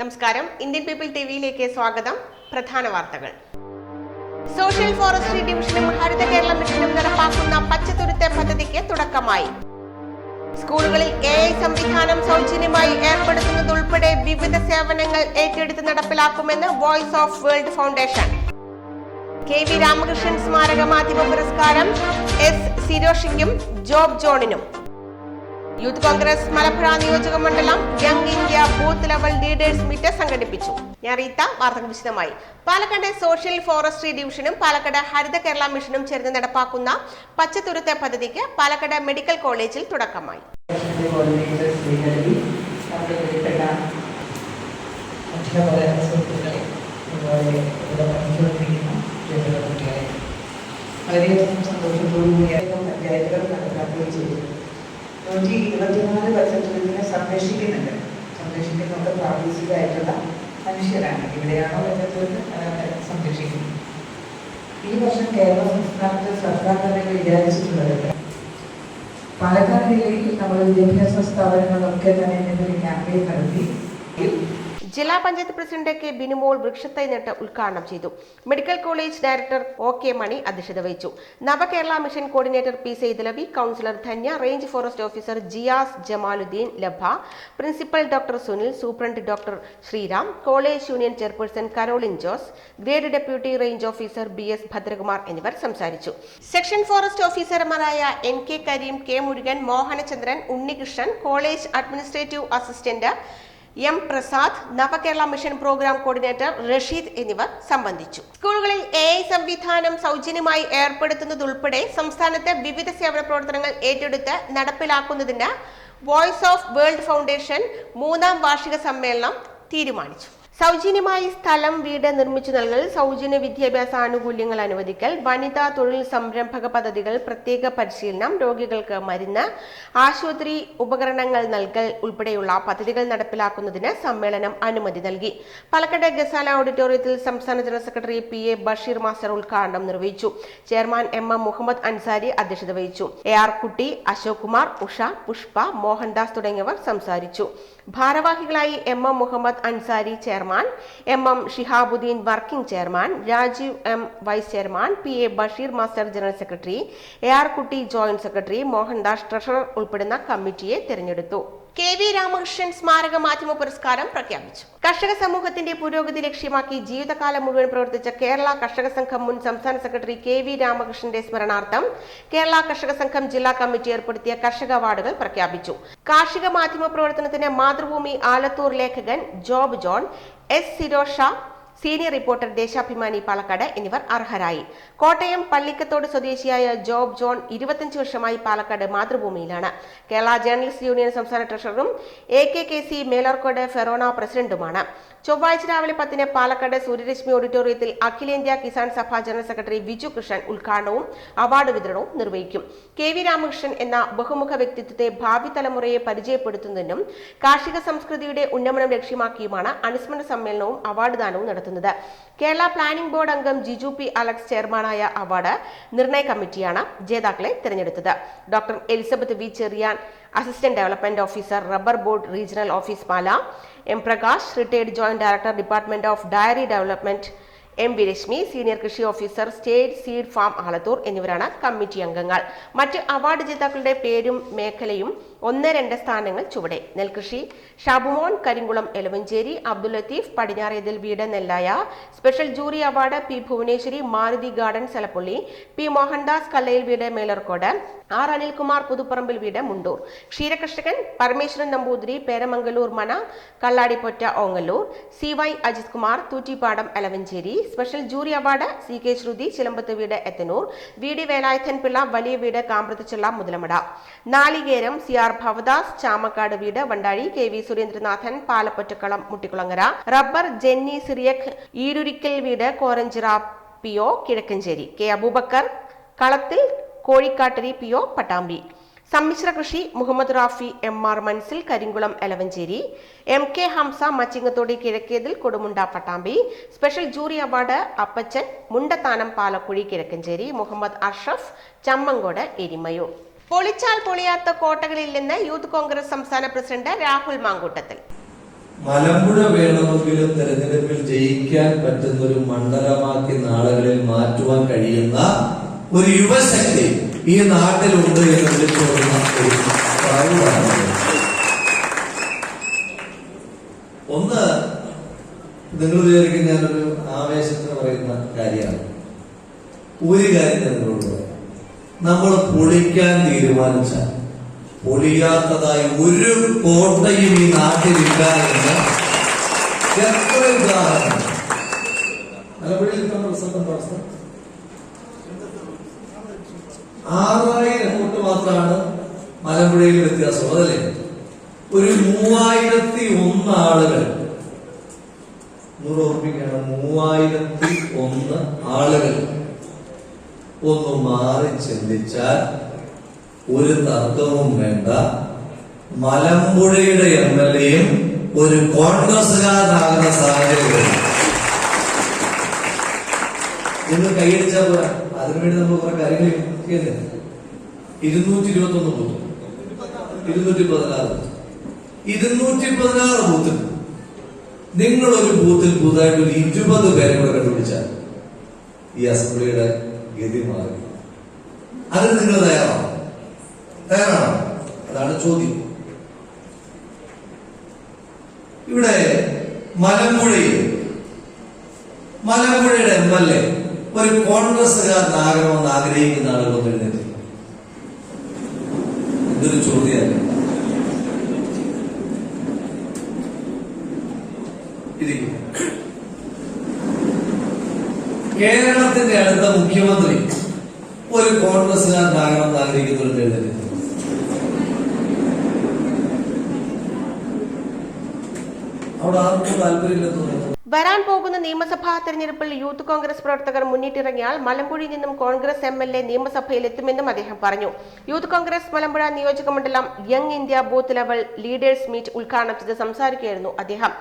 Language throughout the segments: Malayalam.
നമസ്കാരം. ഇന്ത്യൻ പീപ്പിൾ ടിവിയിലേക്ക് സ്വാഗതം. പ്രധാന വാർത്തകൾ. സോഷ്യൽ ഫോറസ്ട്രി ഡിവിഷനും ഹരിത കേരള മിഷനും നടപ്പാക്കുന്ന പച്ചത്തുരുത്ത് പദ്ധതിക്ക് തുടക്കമായി. സ്കൂളുകളിൽ എ ഐ സംവിധാനം സൗജന്യമായി ഏർപ്പെടുത്തുന്നതുൾപ്പെടെ വിവിധ സേവനങ്ങൾ ഏറ്റെടുത്ത് നടപ്പിലാക്കുമെന്ന് voice of world foundation. K V Ramakrishnan സ്മാരക മാധ്യമ പുരസ്കാരം എസ് സിരോഷിക്കും ജോബ് ജോണിനും. യൂത്ത് കോൺഗ്രസ് മലപ്പുഴ നിയോജക മണ്ഡലം young India booth level leaders meet സംഘടിപ്പിച്ചു. ഞാൻ റീത്ത വാർത്തകൾ വിശദമായി. പാലക്കാട് സോഷ്യൽ ഫോറസ്ട്രി ഡിവിഷനും പാലക്കാട് ഹരിത കേരള മിഷനും ചേർന്ന് നടപ്പാക്കുന്ന പച്ചത്തുരുത്തെ പദ്ധതിക്ക് പാലക്കാട് മെഡിക്കൽ കോളേജിൽ തുടക്കമായി. അതുപോലെ വളരെയധികം സന്തോഷത്തോടുകൂടിയായിരുന്നു പഞ്ചായത്തുകൾ നടപ്പാക്കുകയും ചെയ്തു. നൂറ്റി ഇരുപത്തിനാല് പച്ചത്തുരുത്തിനെ സംരക്ഷിക്കുന്നുണ്ട്. സംരക്ഷിക്കുന്നൊക്കെ പ്രാദേശികമായിട്ടുള്ള മനുഷ്യരാണ്. ഇവിടെയാണോ അതാണ് സംരക്ഷിക്കുന്നത്. ഈ വർഷം കേരള സംസ്ഥാനത്ത് സർക്കാർ തന്നെ വിചാരിച്ചിട്ടുള്ളത് പാലക്കാട് ജില്ലയിൽ നമ്മൾ വിദ്യാഭ്യാസ സ്ഥാപനങ്ങളൊക്കെ തന്നെ ഇന്നൊരു ക്യാമ്പയിൻ നടത്തി. ജില്ലാ പഞ്ചായത്ത് പ്രസിഡന്റ് കെ ബിനുമോൾ വൃക്ഷത്തൈ നട്ട് ഉദ്ഘാടനം ചെയ്തു. Medical college director O K Mani അധ്യക്ഷത വഹിച്ചു. Navakerala mission coordinator P Saidalavi councillor Dhanya range forest officer Jiyas Jamaludheen ലഭ principal doctor Sunil superintendent doctor Sreeram college union chairperson Caroline Jose grade deputy range officer B S Bhadrakumar എന്നിവർ സംസാരിച്ചു. സെക്ഷൻ ഫോറസ്റ്റ് ഓഫീസർമാരായ N K Kareem K Murugan Mohanachandran Unnikrishnan college administrative assistant M Prasad Navakerala mission programme coordinator Rasheed എന്നിവർ സംബന്ധിച്ചു. സ്കൂളുകളിൽ എ ഐ സംവിധാനം സൗജന്യമായി ഏർപ്പെടുത്തുന്നതുൾപ്പെടെ സംസ്ഥാനത്തെ വിവിധ സേവന പ്രവർത്തനങ്ങൾ ഏറ്റെടുത്ത് നടപ്പിലാക്കുന്നതിന് വോയിസ് ഓഫ് വേൾഡ് ഫൗണ്ടേഷൻ മൂന്നാം വാർഷിക സമ്മേളനം തീരുമാനിച്ചു. സൗജന്യമായി സ്ഥലം വീട് നിർമ്മിച്ചു നൽകൽ സൗജന്യ വിദ്യാഭ്യാസ ആനുകൂല്യങ്ങൾ അനുവദിക്കൽ വനിതാ തൊഴിൽ സംരംഭക പദ്ധതികൾ പ്രത്യേക പരിശീലനം രോഗികൾക്ക് മരുന്ന് ആശുപത്രി ഉപകരണങ്ങൾ നൽകൽ ഉൾപ്പെടെയുള്ള പദ്ധതികൾ നടപ്പിലാക്കുന്നതിന് സമ്മേളനം അനുമതി നൽകി. പാലക്കാട് ഗസാല ഓഡിറ്റോറിയത്തിൽ സംസ്ഥാന general secretary P A Basheer master ഉദ്ഘാടനം നിർവഹിച്ചു. Chairman M M Muhammad Ansari അധ്യക്ഷത വഹിച്ചു. എ ആർ കുട്ടി അശോക് കുമാർ ഉഷ പുഷ്പ മോഹൻദാസ് തുടങ്ങിയവർ സംസാരിച്ചു. ഭാരവാഹികളായി M M Muhammad Ansari chairman M M Shihabuddin working chairman Rajeev M vice chairman P A Basheer master general secretary A R Kutty joint secretary Mohandas treasurer ഉൾപ്പെടുന്ന കമ്മിറ്റിയെ തിരഞ്ഞെടുത്തു. കെ വി രാമകൃഷ്ണൻ സ്മാരക മാധ്യമ പുരസ്കാരം പ്രഖ്യാപിച്ചു. കർഷക സമൂഹത്തിന്റെ പുരോഗതി ലക്ഷ്യമാക്കി ജീവിതകാലം മുഴുവൻ പ്രവർത്തിച്ച കേരള കർഷക സംഘം മുൻ സംസ്ഥാന സെക്രട്ടറി കെ വി രാമകൃഷ്ണന്റെ സ്മരണാർത്ഥം കേരള കർഷക സംഘം ജില്ലാ കമ്മിറ്റി ഏർപ്പെടുത്തിയ കർഷക അവാർഡുകൾ പ്രഖ്യാപിച്ചു. കാർഷിക മാധ്യമ പ്രവർത്തനത്തിന് മാതൃഭൂമി ആലത്തൂർ ലേഖകൻ Job John S. Sirosha senior reporter Deshabhimani Palakkad എന്നിവർ അർഹരായി. കോട്ടയം പള്ളിക്കത്തോട് സ്വദേശിയായ ജോബ് ജോൺ ഇരുപത്തിയഞ്ച് വർഷമായി പാലക്കാട് മാതൃഭൂമിയിലാണ്. കേരള ജേർണലിസ്റ്റ് യൂണിയൻ സംസ്ഥാന ട്രഷററും A K K C Melarkode forane പ്രസിഡന്റുമാണ്. ചൊവ്വാഴ്ച രാവിലെ പത്തിന് പാലക്കാട് സൂര്യരശ്മി ഓഡിറ്റോറിയത്തിൽ അഖിലേന്ത്യാ കിസാൻ സഭ ജനറൽ സെക്രട്ടറി ബിജു കൃഷ്ണൻ ഉദ്ഘാടനവും അവാർഡ് വിതരണവും നിർവഹിക്കും. കെ വി രാമകൃഷ്ണൻ എന്ന ബഹുമുഖ വ്യക്തിത്വത്തെ ഭാവി തലമുറയെ പരിചയപ്പെടുത്തുന്നതിനും കാർഷിക സംസ്കൃതിയുടെ ഉന്നമനം ലക്ഷ്യമാക്കിയുമാണ് അനുസ്മരണ സമ്മേളനവും അവാർഡ് ദാനവും നടത്തുന്നത്. കേരള പ്ലാനിംഗ് ബോർഡ് അംഗം ജിജു പി അലക്സ് ചെയർമാനായ അവാർഡ് നിർണയ കമ്മിറ്റിയാണ് ജേതാക്കളെ തിരഞ്ഞെടുത്തത്. Doctor Elizabeth V Cherian assistant development officer rubber board regional office Pala M Prakash retired joint director department of dairy development M V Reshmi senior കൃഷി officer state seed farm Alathur എന്നിവരാണ് കമ്മിറ്റി അംഗങ്ങൾ. മറ്റ് അവാർഡ് ജേതാക്കളുടെ പേരും മേഖലയും ഒന്ന് രണ്ട് സ്ഥാനങ്ങൾ ചുവടെ. നെൽകൃഷി ഷാബുമോൻ കരിങ്കുളം എലവഞ്ചേരി അബ്ദുൽ ലത്തീഫ് പടിഞ്ഞാറേതിൽ വീട് Nellaya special jury award P Bhuvaneswari Maruthi garden Selappully P Mohandas Kallayil വീട് മേലർക്കോട് ആർ അനിൽകുമാർ പുതുപ്പറമ്പിൽ വീട് മുണ്ടൂർ. ക്ഷീരകർഷകൻ പരമേശ്വരൻ നമ്പൂതിരി പേരമംഗലൂർ മന Kalladipotta Ongallur. C Y Ajith Kumar Thoottippadam Elavanchery. Special jury award C K Sruthi Chilampath വീട് എത്തനൂർ. വി ഡി വേലായുധൻ പിള്ള വലിയ വീട് കാമ്പ്രത്തിച്ചുള്ള മുതലമട. നാളികേരം സി ആർ ഭവദാസ് ചാമക്കാട് വീട് Vandazhi K V Surendranathan Palapottakkalam Muttikkulangara rubber Jenny Cyriac Eerurikkal വീട് Koranchira P O Kizhakkanchery. K Aboobacker കളത്തിൽ കോഴിക്കാട്ടരി പി ഒ പട്ടാമ്പി. സമ്മിശ്ര കൃഷി Muhammad Rafi M R Manzil Karinkulam Elavanchery. M K Hamza Machingathodi Kizhakkethil Kodumunda Pattambi. Special jury award Appachan Mundathanam Palakkuzhi Kizhakkanchery. Muhammad Ashraf Chammankode Erimayur. പൊളിച്ചാൽ പൊളിയാത്ത കോട്ടകളിൽ നിന്ന് യൂത്ത് കോൺഗ്രസ് സംസ്ഥാന പ്രസിഡന്റ് രാഹുൽ മാങ്കൂട്ടത്തിൽ. മലമ്പുഴ വേണമെങ്കിലും തെരഞ്ഞെടുപ്പിൽ ജയിക്കാൻ പറ്റുന്ന ഒരു മണ്ഡലമാക്കി നാളുകളിൽ മാറ്റുവാൻ കഴിയുന്ന ഒരു യുവശക്തി ഈ നാട്ടിലുണ്ട് എന്ന് വിളിച്ചോടുന്ന ഒന്ന് നിങ്ങൾ വിചാരിക്കും ഞാനൊരു ആവേശത്തിന് പറയുന്ന കാര്യമാണ്. ഒരു കാര്യം നിങ്ങളോട് നമ്മൾ പൊളിക്കാൻ തീരുമാനിച്ചാൽ പൊളിയാത്തതായി ഒരു കോട്ടയും ഈ നാട്ടിലില്ല എന്ന് എത്ര ഉദാഹരണം? ആറായിരം വോട്ട് മാത്രമാണ് മലമ്പുഴയിൽ വ്യത്യാസം അതല്ലേ? ഒരു മൂവായിരത്തി ഒന്ന് ആളുകൾ. നൂറ് ഓർമ്മിക്കണം മൂവായിരത്തി ഒന്ന് ആളുകൾ. ഒന്ന് മാറി ചിന്തിച്ചാൽ ഒരു തത്വവും വേണ്ട. മലമ്പുഴയുടെ എം എൽ എയും ഒരു കോൺഗ്രസുകാരനാകുന്ന സാഹചര്യം ഇന്ന് കൈയടിച്ചാൽ പോരാ. അതിനുവേണ്ടി നമ്മൾ കുറെ കാര്യങ്ങൾ ഇരുന്നൂറ്റി ഇരുപത്തി ഒന്ന് ബൂത്ത്. ഇരുന്നൂറ്റി പതിനാറ്. ഇരുന്നൂറ്റി പതിനാറ് ബൂത്തിൽ നിങ്ങൾ ഒരു ബൂത്തിൽ പുതുതായിട്ട് ഒരു ഇരുപത് പേരെ കൂടെ കണ്ടുപിടിച്ചാൽ ഈ അസംബ്ലിയുടെ ഗതി മാറി അതിന് നിങ്ങൾ തയ്യാറാണോ? തയ്യാറാണോ? അതാണ് ചോദ്യം. ഇവിടെ മലമ്പുഴയിൽ മലമ്പുഴയുടെ എം എൽ എ ഒരു കോൺഗ്രസ്സുകാരനാകണമെന്ന് ആഗ്രഹിക്കുന്ന ആളുകളൊന്നും എഴുന്നേറ്റില്ല ഇതൊരു ചോദ്യമല്ല ഇരിക്കും. അടുത്ത മുഖ്യമന്ത്രി ഒരു കോൺഗ്രസ്സുകാരനാകണമെന്ന് ഒരു എഴുന്നേറ്റില്ല അവിടെ ആർക്കും താല്പര്യമില്ലെന്ന് തോന്നുന്നു. വരാൻ പോകുന്ന നിയമസഭാ തെരഞ്ഞെടുപ്പിൽ യൂത്ത് കോൺഗ്രസ് പ്രവർത്തകർ മുന്നിട്ടിറങ്ങിയാൽ മലമ്പുഴയിൽ നിന്നും കോൺഗ്രസ് എം എൽ എ നിയമസഭയിൽ എത്തുമെന്നും അദ്ദേഹം പറഞ്ഞു. യൂത്ത് കോൺഗ്രസ് മലമ്പുഴ നിയോജക മണ്ഡലം young India booth level leaders meet ഉദ്ഘാടനം ചെയ്ത് സംസാരിക്കുകയായിരുന്നു അദ്ദേഹം.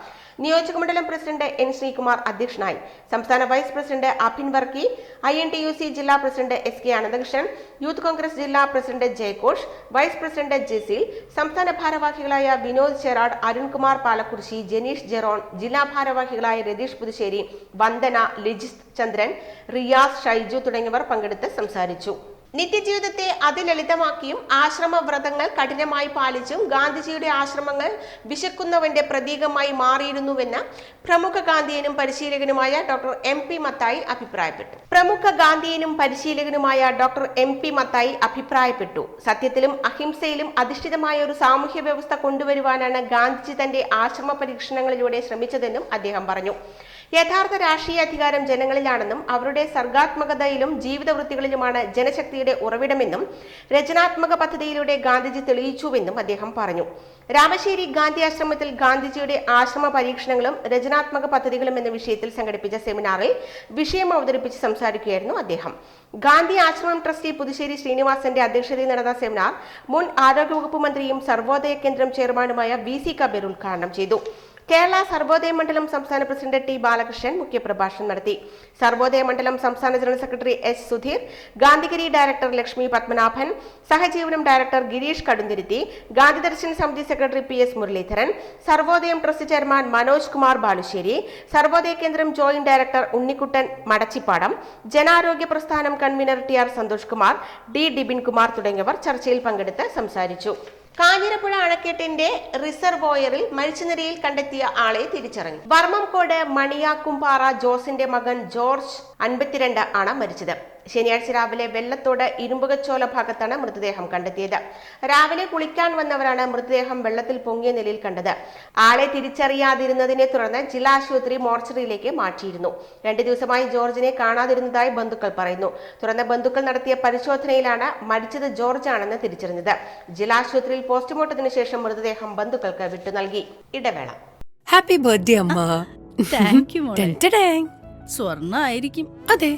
നിയോജക മണ്ഡലം പ്രസിഡന്റ് എൻ ശ്രീകുമാർ അധ്യക്ഷനായി. സംസ്ഥാന vice president Abhin Varkey I N T U C ജില്ലാ president S K Ananthakrishnan Youth Congress ജില്ലാ പ്രസിഡന്റ് ജയഘോഷ് വൈസ് പ്രസിഡന്റ് ജസീൽ സംസ്ഥാന ഭാരവാഹികളായ വിനോദ് ചെറാഡ് അരുൺകുമാർ പാലക്കുറിശി ജനീഷ് ജെറോൺ ജില്ലാ ഭാരവാഹികളായ രതീഷ് പുതുശ്ശേരി വന്ദന ലിജിസ് ചന്ദ്രൻ റിയാസ് ഷൈജു തുടങ്ങിയവർ പങ്കെടുത്ത് സംസാരിച്ചു. നിത്യജീവിതത്തെ അതിലളിതമാക്കിയും ആശ്രമ വ്രതങ്ങൾ കഠിനമായി പാലിച്ചും ഗാന്ധിജിയുടെ ആശ്രമങ്ങൾ വിശക്കുന്നവന്റെ പ്രതീകമായി മാറിയിരുന്നുവെന്ന് പ്രമുഖ ഗാന്ധിയനും പരിശീലകനുമായ ഡോക്ടർ എം പി മത്തായി അഭിപ്രായപ്പെട്ടു. പ്രമുഖ ഗാന്ധിയനും പരിശീലകനുമായ ഡോക്ടർ എം പി മത്തായി അഭിപ്രായപ്പെട്ടു. സത്യത്തിലും അഹിംസയിലും അധിഷ്ഠിതമായ ഒരു സാമൂഹ്യ വ്യവസ്ഥ കൊണ്ടുവരുവാനാണ് ഗാന്ധിജി തന്റെ ആശ്രമ പരീക്ഷണങ്ങളിലൂടെ ശ്രമിച്ചതെന്നും അദ്ദേഹം പറഞ്ഞു. യഥാർത്ഥ രാഷ്ട്രീയ അധികാരം ജനങ്ങളിലാണെന്നും അവരുടെ സർഗാത്മകതയിലും ജീവിതവൃത്തികളിലുമാണ് ജനശക്തിയുടെ ഉറവിടമെന്നും രചനാത്മക പദ്ധതിയിലൂടെ ഗാന്ധിജി തെളിയിച്ചുവെന്നും അദ്ദേഹം പറഞ്ഞു. രാമശ്ശേരി ഗാന്ധി ആശ്രമത്തിൽ ഗാന്ധിജിയുടെ ആശ്രമ പരീക്ഷണങ്ങളും രചനാത്മക പദ്ധതികളും എന്ന വിഷയത്തിൽ സംഘടിപ്പിച്ച സെമിനാറിൽ വിഷയം അവതരിപ്പിച്ച് സംസാരിക്കുകയായിരുന്നു അദ്ദേഹം. ഗാന്ധി ആശ്രമം ട്രസ്റ്റി പുതുശ്ശേരി ശ്രീനിവാസന്റെ അധ്യക്ഷതയിൽ നടന്ന സെമിനാർ മുൻ ആരോഗ്യവകുപ്പ് മന്ത്രിയും സർവോദയ കേന്ദ്രം ചെയർമാനുമായ വി സി കബീർ ഉദ്ഘാടനം ചെയ്തു. കേരള സർവോദയ മണ്ഡലം സംസ്ഥാന പ്രസിഡന്റ് ടി ബാലകൃഷ്ണൻ മുഖ്യപ്രഭാഷണം നടത്തി. സർവോദയ മണ്ഡലം സംസ്ഥാന general secretary S Sudheer Gandhigiri director Lakshmi Padmanabhan Sahajeevanam director Gireesh Kadunthiruthy Gandhi Darshan Samithi secretary P S Muraleedharan Sarvodayam trust chairman Manoj Kumar Balussery Sarvodaya Kendram joint director Unnikuttan Madachippadam ജനാരോഗ്യ പ്രസ്ഥാനം convener T R Santhosh Kumar D Dibin Kumar തുടങ്ങിയവർ ചർച്ചയിൽ പങ്കെടുത്ത് സംസാരിച്ചു. കാഞ്ഞിരപ്പുഴ അണക്കെട്ടിന്റെ റിസർവോയറിൽ മരിച്ചനിരയിൽ കണ്ടെത്തിയ ആളെ തിരിച്ചറിഞ്ഞു. വർമ്മംകോട് മണിയാക്കുംപാറ ജോസിന്റെ മകൻ ജോർജ് അൻപത്തിരണ്ട് ആണ് മരിച്ചത്. ശനിയാഴ്ച രാവിലെ വെള്ളത്തോട് ഇരുമ്പുകച്ചോല ഭാഗത്താണ് മൃതദേഹം കണ്ടെത്തിയത്. രാവിലെ കുളിക്കാൻ വന്നവരാണ് മൃതദേഹം വെള്ളത്തിൽ പൊങ്ങിയ നിലയിൽ കണ്ടത്. ആളെ തിരിച്ചറിയാതിരുന്നതിനെ തുടർന്ന് ജില്ലാ ആശുപത്രി മോർച്ചറിയിലേക്ക് മാറ്റിയിരുന്നു. രണ്ടു ദിവസമായി ജോർജിനെ കാണാതിരുന്നതായി ബന്ധുക്കൾ പറയുന്നു. തുടർന്ന് ബന്ധുക്കൾ നടത്തിയ പരിശോധനയിലാണ് മരിച്ചത് ജോർജ് ആണെന്ന് തിരിച്ചറിഞ്ഞത്. ജില്ലാ ആശുപത്രിയിൽ പോസ്റ്റ്മോർട്ടത്തിന് ശേഷം മൃതദേഹം ബന്ധുക്കൾക്ക് വിട്ടു നൽകി. ഇടവേള. ഹാപ്പി ബർത്ത്ഡേ അമ്മ. Thank you. സ്വർണ ആയിരിക്കും അതെ.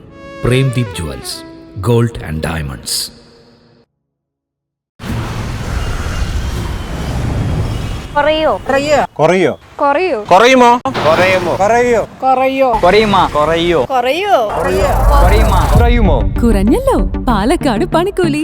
Premdeep jewels gold and diamonds കുറയോ കുറയോ കുറയോ കുറയുമോ കുറയുമോ കുറയോ കുറയോ കുറയുമാ കുറയോ കുറയോ കുറയുമാ കുറയുമോ കുറഞ്ഞല്ലോ പാലക്കാട് പണിക്കൂലി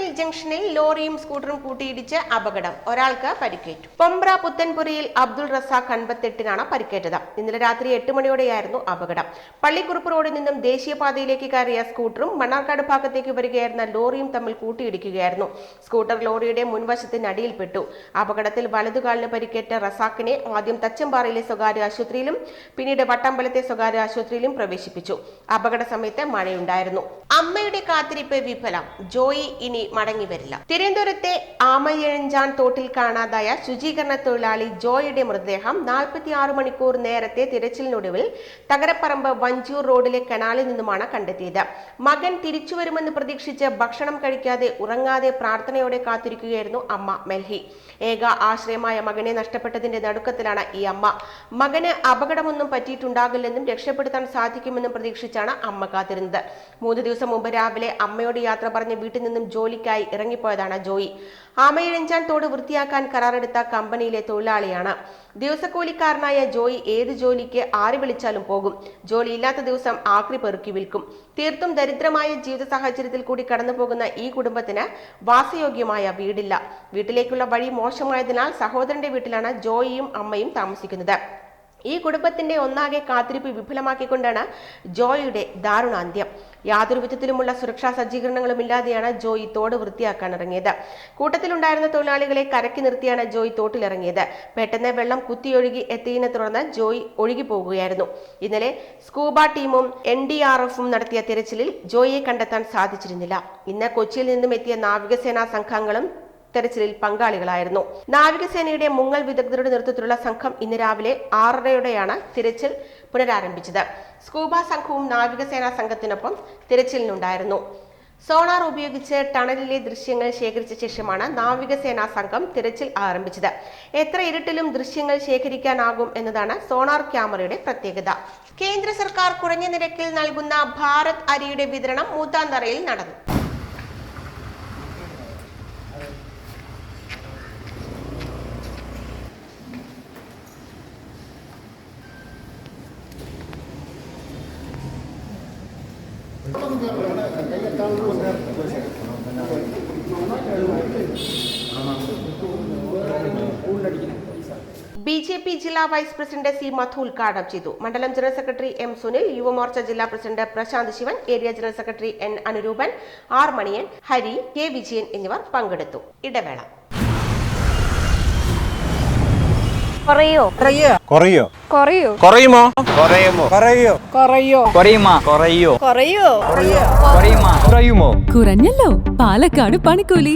ജംഗ്ഷനിൽ ലോറിയും സ്കൂട്ടറും കൂട്ടിയിടിച്ച് അപകടം. ഒരാൾക്ക് പരിക്കേറ്റു. പൊമ്പ്ര പുത്തൻപുരയിൽ അബ്ദുൾ റസാഖ് അൻപത്തെട്ടിനാണ് പരിക്കേറ്റത്. ഇന്നലെ രാത്രി എട്ട് മണിയോടെയായിരുന്നു അപകടം. പള്ളിക്കുറുപ്പ് റോഡിൽ നിന്നും ദേശീയപാതയിലേക്ക് കയറിയ സ്കൂട്ടറും മണ്ണാർക്കാട് ഭാഗത്തേക്ക് വരികയായിരുന്ന ലോറിയും തമ്മിൽ കൂട്ടിയിടിക്കുകയായിരുന്നു. സ്കൂട്ടർ ലോറിയുടെ മുൻവശത്തിനടിയിൽപ്പെട്ടു അപകടത്തിൽ വലതുകാലിന് പരിക്കേറ്റ റസാഖിനെ ആദ്യം തച്ചമ്പാറയിലെ സ്വകാര്യ ആശുപത്രിയിലും പിന്നീട് വട്ടമ്പലത്തെ സ്വകാര്യ ആശുപത്രിയിലും പ്രവേശിപ്പിച്ചു. അപകട സമയത്ത് മഴയുണ്ടായിരുന്നു. അമ്മയുടെ കാത്തിരിപ്പ് വിഫലം. ജോയി ഇനി മടങ്ങി വരില്ല. തിരുവനന്തപുരത്തെ ആമയഴഞ്ചാൻ തോട്ടിൽ കാണാതായ ശുചീകരണ തൊഴിലാളി ജോയുടെ മൃതദേഹം നാൽപ്പത്തിയാറ് മണിക്കൂർ നേരത്തെ തിരച്ചിലിനൊടുവിൽ തകരപ്പറമ്പ് വഞ്ചൂർ റോഡിലെ കനാലിൽ നിന്നുമാണ് കണ്ടെത്തിയത്. മകൻ തിരിച്ചു വരുമെന്ന് പ്രതീക്ഷിച്ച് ഭക്ഷണം കഴിക്കാതെ ഉറങ്ങാതെ പ്രാർത്ഥനയോടെ കാത്തിരിക്കുകയായിരുന്നു അമ്മ മെൽഹി. ഏക ആശ്രയമായ മകനെ നഷ്ടപ്പെട്ടതിന്റെ നടുക്കത്തിലാണ് ഈ അമ്മ. മകന് അപകടമൊന്നും പറ്റിയിട്ടുണ്ടാകില്ലെന്നും രക്ഷപ്പെടുത്താൻ സാധിക്കുമെന്നും പ്രതീക്ഷിച്ചാണ് അമ്മ കാത്തിരുന്നത്. മൂന്ന് ദിവസം മുമ്പ് രാവിലെ അമ്മയോട് യാത്ര പറഞ്ഞ് വീട്ടിൽ നിന്നും ജോലിക്കായി ഇറങ്ങിപ്പോയതാണ് ജോയി. ആമയിഴഞ്ചാൻ തോട് വൃത്തിയാക്കാൻ കരാറെടുത്ത കമ്പനിയിലെ തൊഴിലാളിയാണ്. ദിവസക്കൂലിക്കാരനായ ജോയി ഏത് ജോലിക്ക് ആര് വിളിച്ചാലും പോകും. ജോലിയില്ലാത്ത ദിവസം ആക്രി പെറുക്കി വിൽക്കും. തീർത്തും ദരിദ്രമായ ജീവിത സാഹചര്യത്തിൽ കൂടി കടന്നു പോകുന്ന ഈ കുടുംബത്തിന് വാസയോഗ്യമായ വീടില്ല. വീട്ടിലേക്കുള്ള വഴി മോശമായതിനാൽ സഹോദരന്റെ വീട്ടിലാണ് ജോയിയും അമ്മയും താമസിക്കുന്നത്. ഈ കുടുംബത്തിന്റെ ഒന്നാകെ കാത്തിരിപ്പ് വിഫലമാക്കിക്കൊണ്ടാണ് ജോയിയുടെ ദാരുണാന്ത്യം. യാതൊരു വിധത്തിലുമുള്ള സുരക്ഷാ സജ്ജീകരണങ്ങളും ഇല്ലാതെയാണ് ജോയി തോട് വൃത്തിയാക്കാൻ ഇറങ്ങിയത്. കൂട്ടത്തിലുണ്ടായിരുന്ന തൊഴിലാളികളെ കരക്കി നിർത്തിയാണ് ജോയി തോട്ടിലിറങ്ങിയത് പെട്ടെന്ന് വെള്ളം കുത്തിയൊഴുകി എത്തിയതിനെ തുടർന്ന് ജോയി ഒഴുകി പോകുകയായിരുന്നു. ഇന്നലെ സ്കൂബ ടീമും എൻ ഡി ആർ എഫും നടത്തിയ തിരച്ചിലിൽ ജോയിയെ കണ്ടെത്താൻ സാധിച്ചിരുന്നില്ല. ഇന്ന് കൊച്ചിയിൽ നിന്നും എത്തിയ നാവികസേനാ സംഘങ്ങളും തെരച്ചിലിൽ പങ്കാളികളായിരുന്നു. നാവികസേനയുടെ മുങ്ങൽ വിദഗ്ധരുടെ നേതൃത്വത്തിലുള്ള സംഘം ഇന്ന് രാവിലെ ആറരയോടെയാണ് തിരച്ചിൽ പുനരാരംഭിച്ചത്. സ്കൂബ സംഘവും നാവികസേനാ സംഘത്തിനൊപ്പം തിരച്ചിലിനുണ്ടായിരുന്നു. സോണാർ ഉപയോഗിച്ച് ടണലിലെ ദൃശ്യങ്ങൾ ശേഖരിച്ച ശേഷമാണ് നാവികസേനാ സംഘം തിരച്ചിൽ ആരംഭിച്ചത്. എത്ര ഇരുട്ടിലും ദൃശ്യങ്ങൾ ശേഖരിക്കാനാകും എന്നതാണ് സോണാർ ക്യാമറയുടെ പ്രത്യേകത. കേന്ദ്ര സർക്കാർ കുറഞ്ഞ നിരക്കിൽ നൽകുന്ന ഭാരത് അരിയുടെ വിതരണം മൂത്താന്തറയിൽ നടന്നു ബി ജെ പി ജില്ലാ വൈസ് പ്രസിഡന്റ് സി മധു ഉദ്ഘാടനം ചെയ്തു. മണ്ഡലം general secretary M Sunil Yuvamorcha ജില്ലാ president Prashanth Shivan area general secretary N Anuroopan R Maniyan Hari K Vijayan എന്നിവർ പങ്കെടുത്തു. ഇടവേള. കുറയോ? കുറയോ? കുറയോ? കുറയുമോ? കുറയുമോ? കുറയോ? കുറയോ? കുറയുമോ? കുറയോ? കുറയോ? കുറയുമാ? കുറയുമോ? കുറഞ്ഞല്ലോ. പാലക്കാട് പണിക്കൂലി.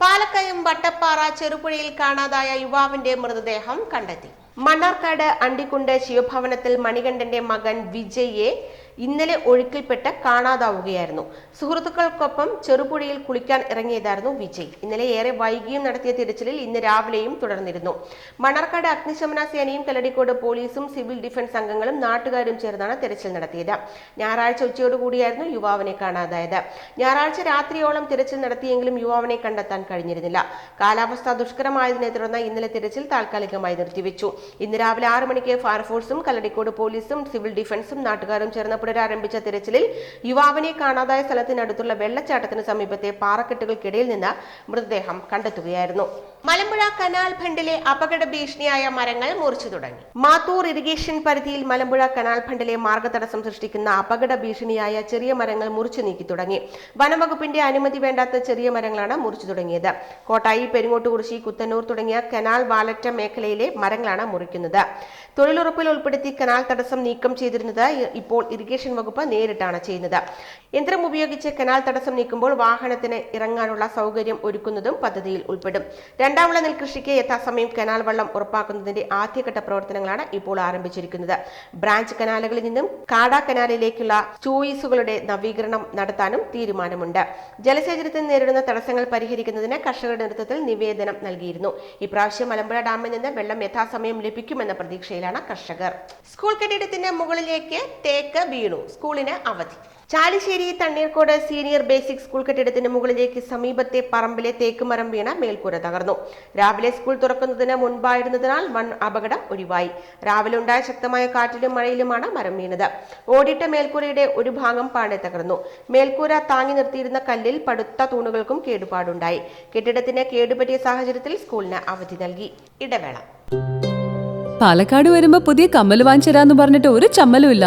Palakkayam Vattappara ചെറുപുഴയിൽ കാണാതായ യുവാവിന്റെ മൃതദേഹം കണ്ടെത്തി. മണ്ണാർക്കാട് അണ്ടിക്കുണ്ട് ശിവഭവനത്തിൽ മണികണ്ഠന്റെ മകൻ വിജയെ ഇന്നലെ ഒഴുക്കിൽപ്പെട്ട് കാണാതാവുകയായിരുന്നു. സുഹൃത്തുക്കൾക്കൊപ്പം ചെറുപുഴയിൽ കുളിക്കാൻ ഇറങ്ങിയതായിരുന്നു വിജയ്. ഇന്നലെ ഏറെ വൈകിയും നടത്തിയ തിരച്ചിലിൽ ഇന്ന് രാവിലെയും തുടർന്നിരുന്നു. മണർക്കാട് അഗ്നിശമന സേനയും കല്ലടിക്കോട് പോലീസും സിവിൽ ഡിഫൻസ് അംഗങ്ങളും നാട്ടുകാരും ചേർന്നാണ് തിരച്ചിൽ നടത്തിയത്. ഞായറാഴ്ച ഉച്ചയോടുകൂടിയായിരുന്നു യുവാവിനെ കാണാതായത്. ഞായറാഴ്ച രാത്രിയോളം തിരച്ചിൽ നടത്തിയെങ്കിലും യുവാവിനെ കണ്ടെത്താൻ കഴിഞ്ഞിരുന്നില്ല. കാലാവസ്ഥ ദുഷ്കരമായതിനെ തുടർന്ന് ഇന്നലെ തിരച്ചിൽ താൽക്കാലികമായി നിർത്തിവെച്ചു. ഇന്ന് രാവിലെ ആറ് മണിക്ക് ഫയർഫോഴ്സും കല്ലടിക്കോട് പോലീസും സിവിൽ ഡിഫൻസും നാട്ടുകാരും ചേർന്ന് പുനരാരംഭിച്ച തിരച്ചിലിൽ യുവാവിനെ കാണാതായ സ്ഥലത്തിനടുത്തുള്ള വെള്ളച്ചാട്ടത്തിന് സമീപത്തെ പാറക്കെട്ടുകൾക്കിടയിൽ നിന്ന് മൃതദേഹം കണ്ടെത്തുകയായിരുന്നു. മലമ്പുഴ കനാൽ ഫണ്ടിലെ അപകട ഭീഷണിയായ മരങ്ങൾ മുറിച്ചു തുടങ്ങി. മാത്തൂർ ഇറിഗേഷൻ പരിധിയിൽ മലമ്പുഴ കനാൽ ഫണ്ടിലെ മാർഗതടസ്സം സൃഷ്ടിക്കുന്ന അപകട ഭീഷണിയായ ചെറിയ മരങ്ങൾ മുറിച്ചു നീക്കി തുടങ്ങി. വനംവകുപ്പിന്റെ അനുമതി വേണ്ടാത്ത ചെറിയ മരങ്ങളാണ് മുറിച്ചു തുടങ്ങിയത്. കോട്ടായി പെരുങ്ങോട്ടുകുറിശി കുത്തന്നൂർ തുടങ്ങിയ കനാൽ വാലറ്റ മേഖലയിലെ മരങ്ങളാണ് മുറിക്കുന്നത്. തൊഴിലുറപ്പിൽ ഉൾപ്പെടുത്തി കനാൽ തടസ്സം നീക്കം ചെയ്തിരുന്നത് ഇപ്പോൾ ഇറിഗേഷൻ വകുപ്പ് നേരിട്ടാണ് ചെയ്യുന്നത്. യന്ത്രം ഉപയോഗിച്ച് കനാൽ തടസ്സം നീക്കുമ്പോൾ വാഹനത്തിന് ഇറങ്ങാനുള്ള സൗകര്യം ഒരുക്കുന്നതും പദ്ധതിയിൽ ഉൾപ്പെടും. രണ്ടാം വിള നെൽകൃഷിക്ക് യഥാസമയം കനാൽ വെള്ളം ഉറപ്പാക്കുന്നതിന്റെ ആദ്യഘട്ട പ്രവർത്തനങ്ങളാണ് ഇപ്പോൾ ആരംഭിച്ചിരിക്കുന്നത്. ബ്രാഞ്ച് കനാലുകളിൽ നിന്നും കാടാ കനാലിലേക്കുള്ള ചോയ്സുകളുടെ നവീകരണം നടത്താനും തീരുമാനമുണ്ട്. ജലസേചനത്തിന് നേരിടുന്ന തടസ്സങ്ങൾ പരിഹരിക്കുന്നതിന് കർഷകരുടെ നേതൃത്വത്തിൽ നിവേദനം നൽകിയിരുന്നു. ഇപ്രാവശ്യം മലമ്പുഴ ഡാമിൽ നിന്ന് വെള്ളം യഥാസമയം ലഭിക്കുമെന്ന പ്രതീക്ഷയിലാണ് കർഷകർ. സ്കൂൾ കെട്ടിടത്തിന്റെ മുകളിലേക്ക് തേക്ക് വീണു സ്കൂളിന് അവധി. Chalissery Thanneerkode senior basic school കെട്ടിടത്തിന് മുകളിലേക്ക് സമീപത്തെ പറമ്പിലെ തേക്കുമരം വീണ മേൽക്കൂര തകർന്നു. രാവിലെ സ്കൂൾ തുറക്കുന്നതിന് മുൻപായിരുന്നതിനാൽ വൺ അപകടം ഒഴിവായി. രാവിലെ ഉണ്ടായ ശക്തമായ കാറ്റിലും മഴയിലുമാണ് മരം വീണത്. ഓടിട്ട മേൽക്കൂരയുടെ ഒരു ഭാഗം പാടെ തകർന്നു. മേൽക്കൂര താങ്ങി നിർത്തിയിരുന്ന കല്ലിൽ പടുത്ത തൂണുകൾക്കും കേടുപാടുണ്ടായി. കെട്ടിടത്തിന് കേടുപറ്റിയ സാഹചര്യത്തിൽ സ്കൂളിന് അവധി നൽകി. ഇടവേള. പാലക്കാട് വരുമ്പോ പുതിയ കമ്മൽ വാങ്ങിച്ചരാന്ന് പറഞ്ഞിട്ട് ഒരു ചമ്മലും ഇല്ല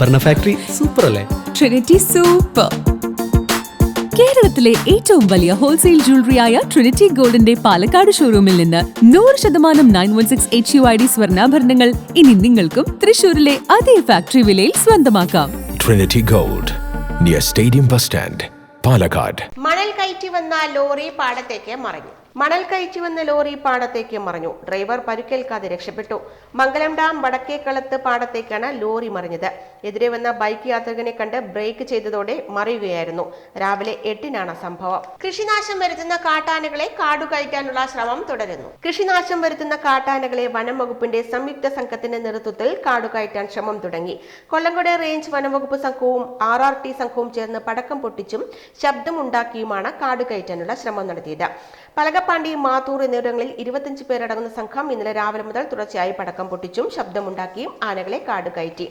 ആഭരണ ഫാക്ടറി സൂപ്പർ അല്ലേ? ട്രിനിറ്റി സൂപ്പർ കേരളത്തിലെ ഏറ്റവും വലിയ ഹോൾസെയിൽ ജ്വല്ലറിയായ ട്രിനിറ്റി ഗോൾഡിന്റെ പാലക്കാട് ഷോറൂമിൽ നിന്ന് നൂറ് ശതമാനം nine one six H U I D സ്വർണാഭരണങ്ങൾ ഇനി നിങ്ങൾക്കും തൃശൂരിലെ അതേ ഫാക്ടറി വിലയിൽ സ്വന്തമാക്കാം. Trinity gold near stadium bus stand Palakkad മണൽ കയറ്റി വന്ന ലോറി പാടത്തേക്ക് മറിഞ്ഞു. മണൽ കയച്ചു വന്ന ലോറി പാടത്തേക്ക് മറിഞ്ഞു. ഡ്രൈവർ പരുക്കേൽക്കാതെ രക്ഷപ്പെട്ടു. മംഗലം ഡാം വടക്കേക്കളത്ത് പാടത്തേക്കാണ് ലോറി മറിഞ്ഞത്. എതിരെ വന്ന ബൈക്ക് യാത്രികനെ കണ്ട് ബ്രേക്ക് ചെയ്തതോടെ മറിയുകയായിരുന്നു. രാവിലെ എട്ടിനാണ് സംഭവം. കൃഷിനാശം വരുത്തുന്ന കാട്ടാനകളെ കാടുകയറ്റാനുള്ള ശ്രമം തുടരുന്നു. കൃഷിനാശം വരുത്തുന്ന കാട്ടാനകളെ വനം വകുപ്പിന്റെ സംയുക്ത സംഘത്തിന്റെ നേതൃത്വത്തിൽ കാടു കാടുകയറ്റാൻ ശ്രമം തുടങ്ങി. കൊല്ലങ്കോട് റേഞ്ച് വനംവകുപ്പ് സംഘവും ആർ ആർ ടി സംഘവും ചേർന്ന് പടക്കം പൊട്ടിച്ചും ശബ്ദമുണ്ടാക്കിയുമാണ് കാട് കയറ്റാനുള്ള ശ്രമം നടത്തിയത്. പലകപ്പാണ്ടി മാത്തൂർ എന്നിവിടങ്ങളിൽ ഇരുപത്തിയഞ്ച് പേരടങ്ങുന്ന സംഘം ഇന്നലെ രാവിലെ മുതൽ തുടർച്ചയായി പടക്കം പൊട്ടിച്ചും ശബ്ദമുണ്ടാക്കിയും ആനകളെ കാട് കയറ്റി.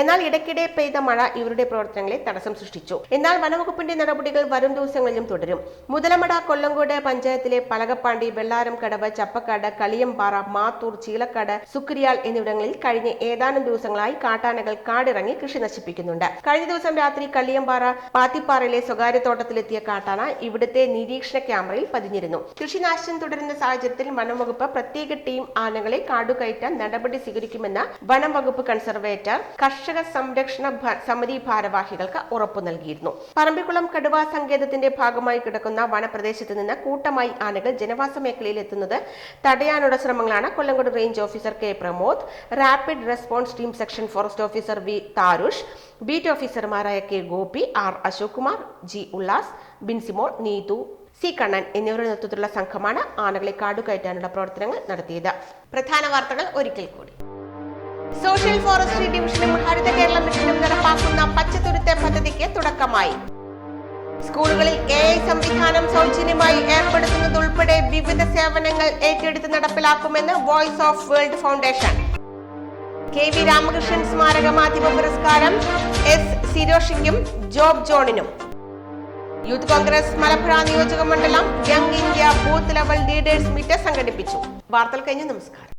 എന്നാൽ ഇടയ്ക്കിടെ പെയ്ത മഴ ഇവരുടെ പ്രവർത്തനങ്ങളെ തടസ്സം സൃഷ്ടിച്ചു. എന്നാൽ വനവകുപ്പിന്റെ നടപടികൾ വരും ദിവസങ്ങളിലും തുടരും. മുതലമട കൊല്ലങ്കോട് പഞ്ചായത്തിലെ പലകപ്പാണ്ടി വെള്ളാരം കടവ് ചപ്പക്കാട് കളിയമ്പാറ മാത്തൂർ ചീലക്കാട് സുക്രിയാൽ എന്നിവിടങ്ങളിൽ കഴിഞ്ഞ ഏതാനും ദിവസങ്ങളായി കാട്ടാനകൾ കാടിറങ്ങി കൃഷി നശിപ്പിക്കുന്നുണ്ട്. കഴിഞ്ഞ ദിവസം രാത്രി കളിയമ്പാറ പാത്തിപ്പാറയിലെ സ്വകാര്യ തോട്ടത്തിലെത്തിയ കാട്ടാന ഇവിടുത്തെ നിരീക്ഷണ ക്യാമറയിൽ പതിഞ്ഞിരുന്നു. കൃഷിനാശം തുടരുന്ന സാഹചര്യത്തിൽ വനം വകുപ്പ് പ്രത്യേക ടീം ആനകളെ കാടുകയറ്റാൻ നടപടി സ്വീകരിക്കുമെന്ന് വനം വകുപ്പ് കൺസർവേറ്റർ കർഷക സംരക്ഷണ സമിതി ഭാരവാഹികൾക്ക് ഉറപ്പു നൽകിയിരുന്നു. പറമ്പിക്കുളം കടുവ സങ്കേതത്തിന്റെ ഭാഗമായി കിടക്കുന്ന വനപ്രദേശത്ത് നിന്ന് കൂട്ടമായി ആനകൾ ജനവാസ മേഖലയിൽ എത്തുന്നത് തടയാനുള്ള ശ്രമങ്ങളാണ് Kollengode range officer K Pramod rapid response team section forest officer V Tharush beat ഓഫീസർമാരായ K Gopi R Ashok Kumar G Ullas Binsimol Neethu C Kannan എന്നിവരുടെ നേതൃത്വത്തിലുള്ള സംഘമാണ് ആനകളെ കാടുകയറ്റാനുള്ള പ്രവർത്തനങ്ങൾ നടത്തിയത്. പ്രധാന വാർത്തകൾ ഒരിക്കൽ കൂടി. സോഷ്യൽ ഫോറസ്ട്രി ഡിവിഷനും ഹരിത കേരള മിഷനും നടപ്പാക്കുന്ന പച്ചത്തുരുത്തെ പദ്ധതിക്ക് തുടക്കമായി. സ്കൂളുകളിൽ എ ഐ സംവിധാനം സൗജന്യമായി ഏർപ്പെടുത്തുന്നതുൾപ്പെടെ വിവിധ സേവനങ്ങൾ ഏറ്റെടുത്ത് നടപ്പിലാക്കുമെന്ന് voice of world foundation. K V Ramakrishnan സ്മാരക മാധ്യമ പുരസ്കാരം എസ് സിരോഷിക്കും ജോബ് ജോണിനും. യൂത്ത് കോൺഗ്രസ് മലപ്പുഴ നിയോജക മണ്ഡലം young India booth level leaders meet സംഘടിപ്പിച്ചു വാർത്തകൾ കഴിഞ്ഞു നമസ്കാരം.